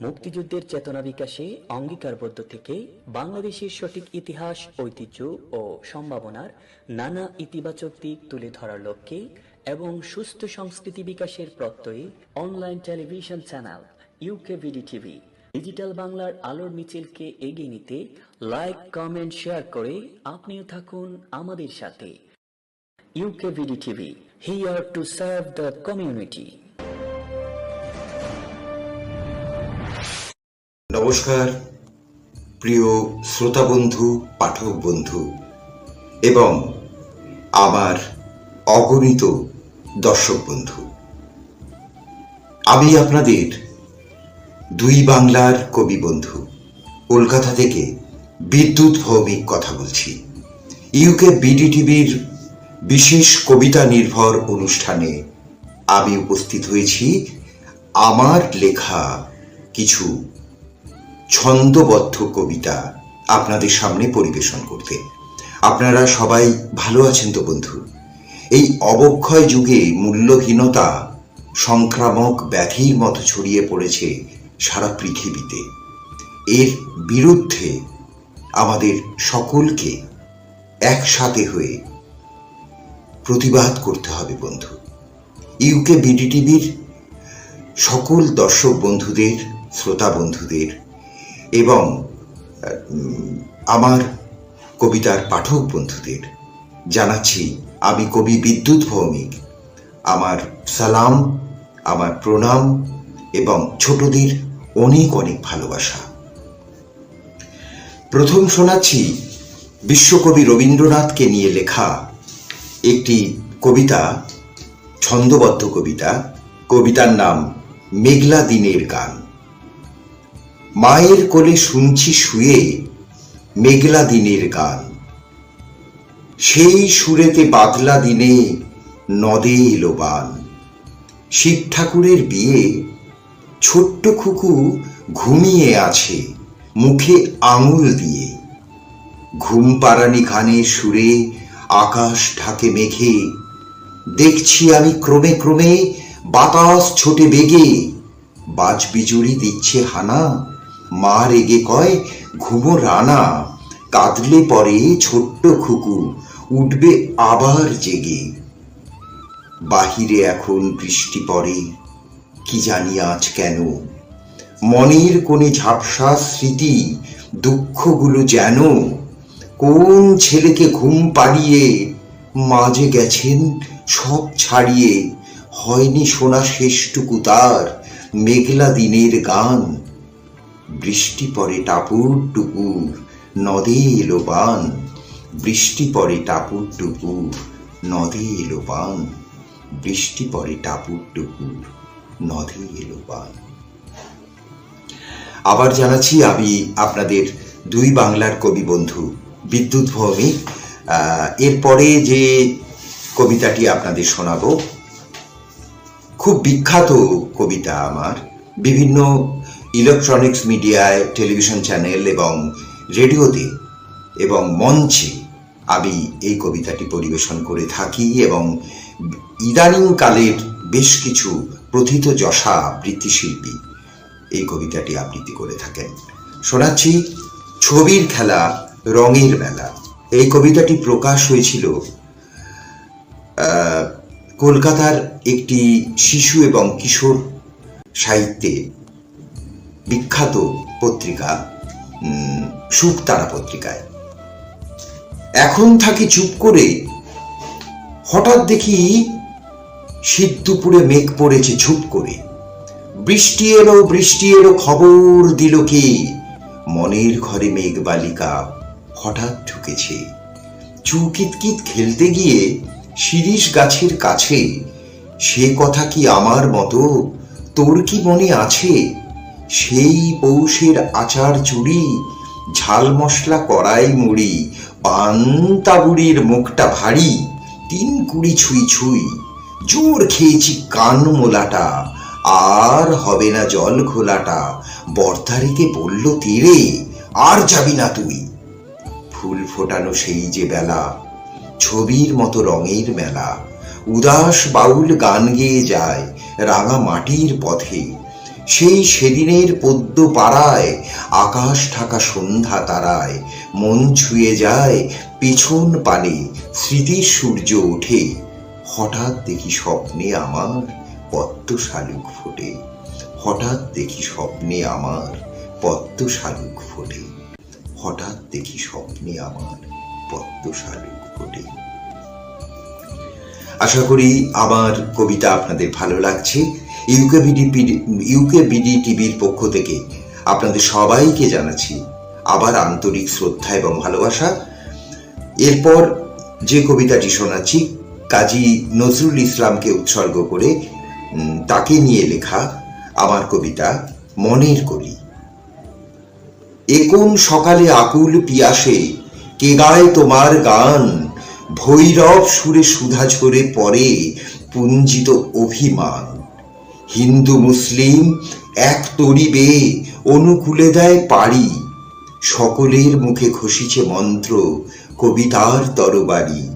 মুক্তিযুদ্ধের চেতনা বিকাশে অঙ্গীকারবদ্ধ থেকে বাংলাদেশের সঠিক ইতিহাস, ঐতিহ্য ও সম্ভাবনার নানা ইতিবাচক দিক তুলে ধরার লক্ষ্যে এবং সুস্থ সংস্কৃতি বিকাশের প্রত্যয়ে online television channel UK VD TV digital বাংলার আলোর মিছিলকে এগিয়ে নিতে লাইক, কমেন্ট, শেয়ার করে আপনিও থাকুন আমাদের সাথে। UK VD TV here to serve the community নমস্কার, প্রিয় শ্রোতা বন্ধু পাঠক বন্ধু এবং আমার অগণিত দর্শক বন্ধু আমি আপনাদের দুই বাংলার কবি বন্ধু কলকাতা থেকে বিদ্যুৎ ভৌমিক কথা বলছি। ইউকে বিডিটিভির বিশেষ কবিতা নির্ভর অনুষ্ঠানে আমি উপস্থিত হয়েছি। আমার লেখা কিছু ছন্দবদ্ধ কবিতা আপনাদের সামনে পরিবেশন করতে। আপনারা সবাই ভালো আছেন তো বন্ধু? এই অবক্ষয় যুগে মূল্যহীনতা, সংক্রামক ব্যাধির মতো ছড়িয়ে পড়েছে সারা পৃথিবীতে। এর বিরুদ্ধে আমাদের সকলকে একসাথে হয়ে প্রতিবাদ করতে হবে বন্ধু। ইউকে বিডিটিভির সকল দর্শক বন্ধুদের, শ্রোতা বন্ধুদের এবং আমার কবিতার পাঠক বন্ধুদের জানাচ্ছি, আমি কবি বিদ্যুৎ ভৌমিক। আমার সালাম, আমার প্রণাম এবং ছোটদের অনেক অনেক ভালোবাসা। প্রথম শোনাচ্ছি বিশ্বকবি রবীন্দ্রনাথকে নিয়ে লেখা একটি কবিতা, ছন্দবদ্ধ কবিতা। কবিতার নাম, মেঘলা দিনের গান। মায়ের কোলে শুনছি শুয়ে মেঘলা দিনের গান। সেই সুরেতে বাদলা দিনে নদে এলো বান। শিব ঠাকুরের বিয়ে, ছোট্ট খুকু ঘুমিয়ে আছে মুখে আঙুল দিয়ে। ঘুম পাড়ানি গানের সুরে আকাশ ঢাকে মেঘে, দেখছি আমি ক্রমে ক্রমে বাতাস ছোটে বেগে। বাজ বিজুড়ি দিচ্ছে হানা মা রেগে কয়, ঘুমো রানা, কাঁদলে পরে ছোট্ট খুকু, উঠবে আবার জেগে। বাহিরে এখন বৃষ্টি পড়ে, কি জানি আজ কেন? মনের কোণে ঝাপসা স্মৃতি, দুঃখগুলো যেন, কোন ছেলেকে ঘুম পাড়িয়ে মাঝে গেছেন সব ছাড়িয়ে? হয়নি শোনা শেষটুকু তার, মেঘলা দিনের গান বৃষ্টি পড়ে টাপুর টুকুর, নদে এলো বান। বৃষ্টি পড়ে টাপুর টুকুর, নদে এলো বান। বৃষ্টি পড়ে টাপুর টুকুর, নদে এলো বান। আবার জানাচ্ছি আমি আপনাদের দুই বাংলার কবি বন্ধু বিদ্যুৎ ভৌমিক। এরপরে যে কবিতাটি আপনাদের শোনাবো, খুব বিখ্যাত কবিতা আমার। বিভিন্ন ইলেকট্রনিক্স মিডিয়ায় টেলিভিশন চ্যানেল এবং রেডিওতে এবং মঞ্চে আমি এই কবিতাটি পরিবেশন করে থাকি এবং ইদানিংকালের বেশ কিছু প্রথিত যশা বৃত্তিশিল্পী এই কবিতাটি আবৃত্তি করে থাকেন। শোনাচ্ছি ছবির খেলা, রঙের মেলা। এই কবিতাটি প্রকাশ হয়েছিল কলকাতার একটি শিশু এবং কিশোর সাহিত্যে বিখ্যাত পত্রিকা সুখতারা পত্রিকায়। এখন থাকি চুপ করে, হঠাৎ দেখি শীত দুপুরে মেঘ পড়েছে ঝুপ করে। বৃষ্টি এলো বৃষ্টি এলো, খবর দিল কি? মনের ঘরে মেঘ বালিকা হঠাৎ ঢুকেছে। চুকিতকিত খেলতে গিয়ে শিরিষ গাছের কাছে, সে কথা কি আমার মতো? তোর কি মনে আছে? সেই পৌষের আচার চুড়ি ঝাল মশলা কড়াই মুড়ি পান তাবুড়ির মুখটা ভারী, তিন কুড়ি ছুঁই ছুঁই। জোর খেয়েছি কান মোলাটা, আর হবে না জল খোলাটা বর্তারিকে বলল, তীরে, আর যাবি না তুই। ফুল ফোটানো সেই যে বেলা, ছবির মতো রঙের মেলা। উদাস বাউল গান গেয়ে যায় রাঙা মাটির পথে। সেই সেদিনের পদ্য পাড়ায় আকাশ ঢাকা সন্ধ্যা তারায়, মন ছুঁয়ে যায় পেছন পানে, স্মৃতির সূর্য ওঠে, হঠাৎ দেখি স্বপ্নে আমার পদ্ম শালুক ফোটে, হঠাৎ দেখি স্বপ্নে আমার পদ্ম শালুক ফোটে, হঠাৎ দেখি স্বপ্নে আমার পদ্ম শালুক ফোটে। আশা করি আমার কবিতা আপনাদের ভালো লাগছে। ইউকেবিডি ইউকেবিডি টিভির পক্ষ থেকে আপনাদের সবাইকে জানাচ্ছি আবার আন্তরিক শ্রদ্ধা এবং ভালোবাসা। এরপর যে কবিতাটি শোনাচ্ছি, কাজী নজরুল ইসলামকে উৎসর্গ করে তাকে নিয়ে লেখা আমার কবিতা মনের কলি। এ কোন সকালে আকুল পিয়াসে, কে গায় তোমার গান? ভৈরব সুরে সুধা ঝরে পরে পুঞ্জিত অভিমান। হিন্দু মুসলিম এক তরিবে অনুকূলে দেয় পাড়ি। সকলের মুখে খসিছে মন্ত্র, কবিতার তরবারি।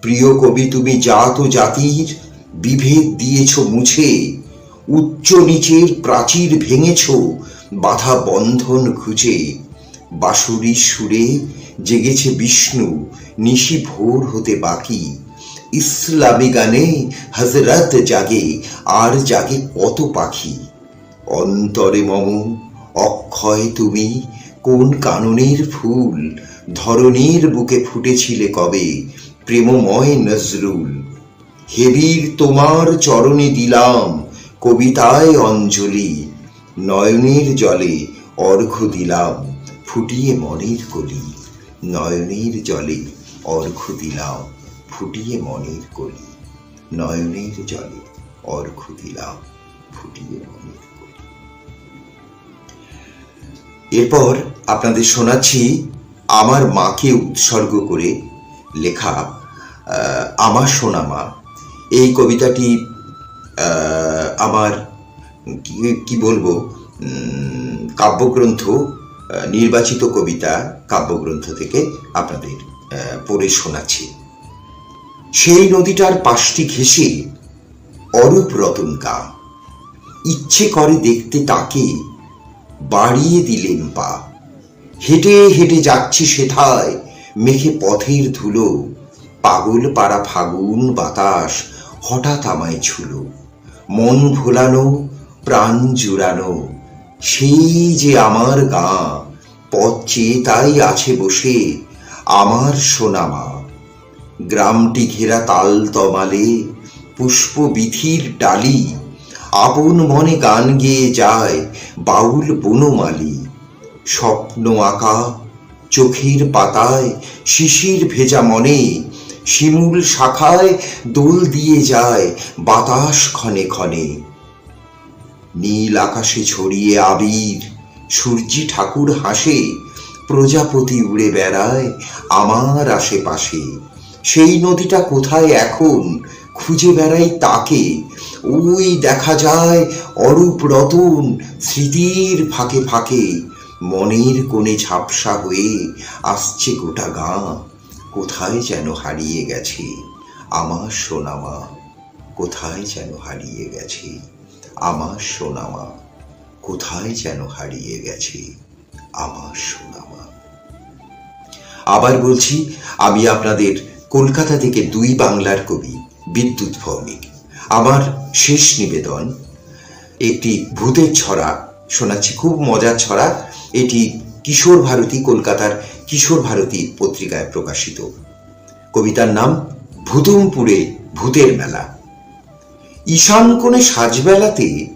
প্রিয় কবি, তুমি জাত ও জাতির বিভেদ দিয়েছ মুছে, উচ্চ নিচের প্রাচীর ভেঙেছ, বাধা বন্ধন খুঁজে। বাঁশুরির সুরে জেগেছে বিষ্ণু, নিশি ভোর হতে বাকি। ইসলামী গানে হজরত জাগে, আর জাগে কত পাখি? অন্তরে মম, অক্ষয় তুমি, কোন কাননের ফুল? ধরনীর বুকে ফুটেছিলে কবে? প্রেমময় নজরুল। হেবির তোমার চরণে দিলাম কবিতায় অঞ্জলি। নয়নের জলে অর্ঘ্য দিলাম ফুটিয়ে মনের কলি। নয়নের জলে অর্ঘ্য দিলাম ফুটিয়ে মনের কলি, নয়নের জলে অর্ঘ্য দিলাম ফুটিয়ে মনের এরপর আপনাদের শোনাচ্ছি আমার মাকে উৎসর্গ করে লেখা আমার সোনা মা। এই কবিতাটি আমার, কি বলব কাব্যগ্রন্থ নির্বাচিত কবিতা কাব্যগ্রন্থ থেকে আপনাদের পড়ে শোনাচ্ছি। সেই নদীটার পাশটি ঘেঁষে অরূপ রতন গা ইচ্ছে করে দেখতে তাকে বাড়িয়ে দিলেন পা। হেঁটে হেঁটে যাচ্ছি সেথায়, মেঘে পথের ধুলো পাগল পাড়া ফাগুন বাতাস হঠাৎ আমায় ছুলো। মন ভোলানো, প্রাণ জুড়ানো, সেই যে আমার গা, পথ চেয়ে তাই আছে বসে আমার সোনামা গ্রামটি ঘেরা তাল তমালে পুষ্প বিথির ডালি, আপন মনে গান গেয়ে যায় বাউল বনমালী। স্বপ্ন আঁকা চোখের পাতায়, শিশির ভেজা মনে শিমুল শাখায় দোল দিয়ে যায় বাতাস ক্ষণে ক্ষণে। নীল আকাশে ছড়িয়ে আবির, সূর্যি ঠাকুর হাসে, প্রজাপতি উড়ে বেড়ায় আমার আশেপাশে। সেই নদীটা কোথায় এখন? খুঁজে বেড়াই তাকে। ওই দেখা যায় অরূপ রতন স্মৃতির ফাঁকে ফাঁকে। মনের কোণে ঝাপসা হয়ে আসছে গোটা গা। কোথায় যেন হারিয়ে গেছে আমার সোনামা। কোথায় যেন হারিয়ে গেছে আমার সোনামা। কোথায় যেন হারিয়ে গেছে আমার সোনামা। আবার বলছি, আমি আপনাদের কলকাতা থেকে দুই বাংলার কবি বিদ্যুৎ ভৌমিক। আমার শেষ নিবেদন, একটি ভূতের ছড়া, শোনাচ্ছি খুব মজার ছড়া, এটি কিশোর ভারতী কলকাতার কিশোর ভারতী পত্রিকায় প্রকাশিত। কবিতার নাম ভূতমপুরে ভূতের মেলা। ঈশান কোণে সাজবেলাতে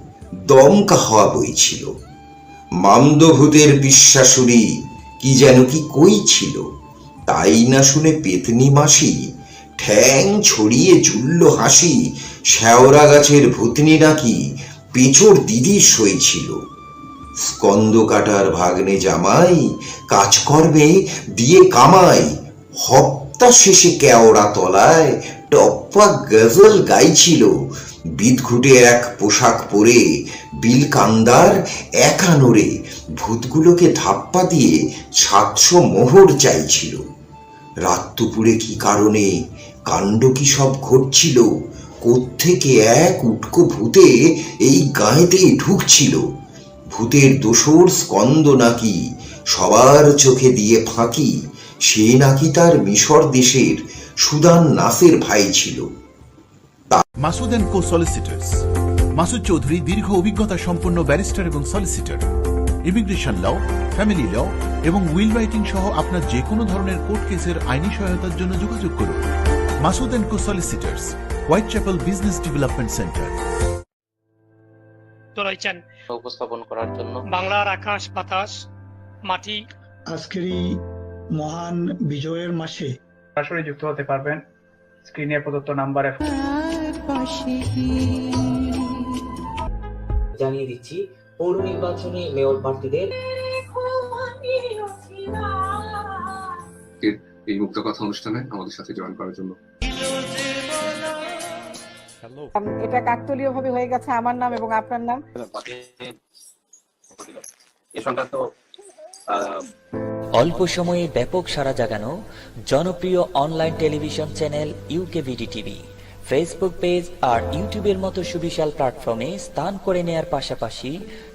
দমকা হওয়া বইছিল মামদভূতের বিশ্বাসুরি কি যেন কি কই ছিল। তাই না শুনে পেতনি মাসি ঠ্যাং ছড়িয়ে ঝুলল হাসি। শ্যাওরা গাছের ভূতনি নাকি পেঁচোর দিদির সই ছিল। স্কন্দ কাটার ভাগ্নে জামাই কাজকর্মে দিয়ে কামাই। হপ্তা শেষে কেওড়া তলায় টপ্পা গজল গাইছিল। বিদঘুটে এক পোশাক পরে বিল কান্দার একা ভূতগুলোকে ধাপ্পা দিয়ে সাতশো মোহর চাইছিল। রাত দুপুরে কি কারণে? কাণ্ড কি সব ঘটছিল? কোত্থেকে এক উটকো ভূতে এই গাঁয়েতে ঢুকছিল? ভূতের দোসর স্কন্দ নাকি সবার চোখে দিয়ে ফাঁকি? সে নাকি তার মিশর দেশের সুদান নাসের ভাই ছিল। Masud and Co solicitors. Masud Chowdhury দীর্ঘ অভিজ্ঞতা সম্পন্ন ব্যারিস্টার এবং solicitor. Immigration law family law এবং উইল রাইটিং সহ আপনার যে কোনো ধরনের কোর্ট কেসের আইনি সহায়তার জন্য যোগাযোগ করুন। Masud and co solicitors Whitechapel business development centre তো রয়েছেন উপস্থাপন করার জন্য। বাংলার আকাশ বাতাস মাটি। আজকের এই মহান বিজয়ের মাসে সরাসরি যুক্ত হতে পারবেন স্ক্রিনে প্রদত্ত নাম্বারে জানিয়ে দিচ্ছি পৌর নির্বাচনে মেয়র প্রার্থীদের এই মুক্ত কথা অনুষ্ঠানে আমাদের সাথে জয়েন করার জন্য। এটা কাকতলীয় ভাবে হয়ে গেছে আমার নাম এবং আপনার নাম? আহ, অল্প সময়ে ব্যাপক সাড়া জাগানো জনপ্রিয় online television channel UKVD TV Facebook page আর ইউটিউবের মতো সুবিশাল প্ল্যাটফর্মে স্থান করে নেয়ার পাশাপাশি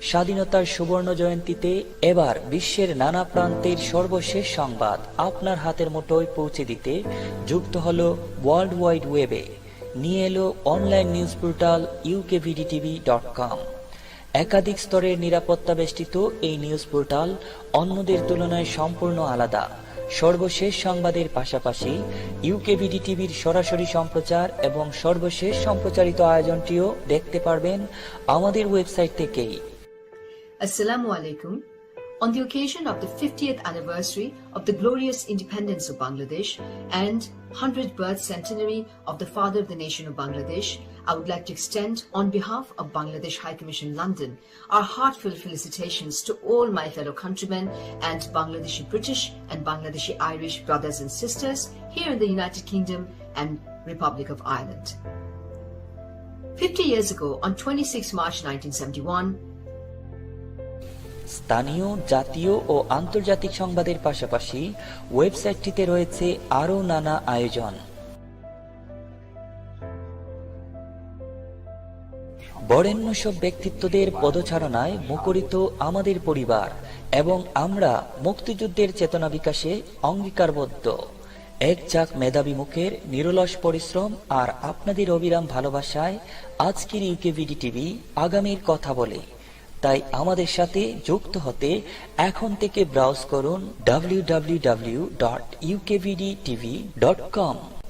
স্বাধীনতার সুবর্ণ জয়ন্তীতে এবার বিশ্বের নানা প্রান্তের সর্বশেষ সংবাদ আপনার হাতের মুঠোয় পৌঁছে দিতে যুক্ত হল ওয়ার্ল্ড ওয়াইড ওয়েবে নিয়ে এলো online news portal UKVD TV dot com একাধিক স্তরের নিরাপত্তা বেষ্টিত এই নিউজ পোর্টাল অন্যদের তুলনায় সম্পূর্ণ আলাদা সর্বশেষ সংবাদের পাশাপাশি ইউকেবিডি টিভির সরাসরি সম্প্রচার এবং সর্বশেষ সম্প্রচারিত আয়োজনটিও দেখতে পারবেন আমাদের ওয়েবসাইট থেকেই আসসালামু alaikum. On the occasion of the 50th anniversary of the glorious independence of Bangladesh and 100th birth centenary of the father of the nation of Bangladesh, I would like to extend, on behalf of Bangladesh High Commission London, our heartfelt felicitations to all my fellow countrymen and Bangladeshi British and Bangladeshi Irish brothers and sisters here in the United Kingdom and Republic of Ireland. 50 years ago, on 26 March 1971, স্থানীয়, জাতীয় ও আন্তর্জাতিক সংবাদের পাশাপাশি ওয়েবসাইটটিতে রয়েছে আরও নানা আয়োজন। বরেণ্য সব ব্যক্তিত্বদের পদচারণায় মুখরিত আমাদের পরিবার এবং আমরা মুক্তিযুদ্ধের চেতনা বিকাশে অঙ্গীকারবদ্ধ। এক চাক মেধাবী মুখের নিরলস পরিশ্রম আর আপনাদের অবিরাম ভালোবাসায় আজকের ইউকেভিডি টিভি আগামীর কথা বলে। তাই আমাদের সাথে যুক্ত হতে এখন থেকে ব্রাউজ করুন www.ukvdtv.com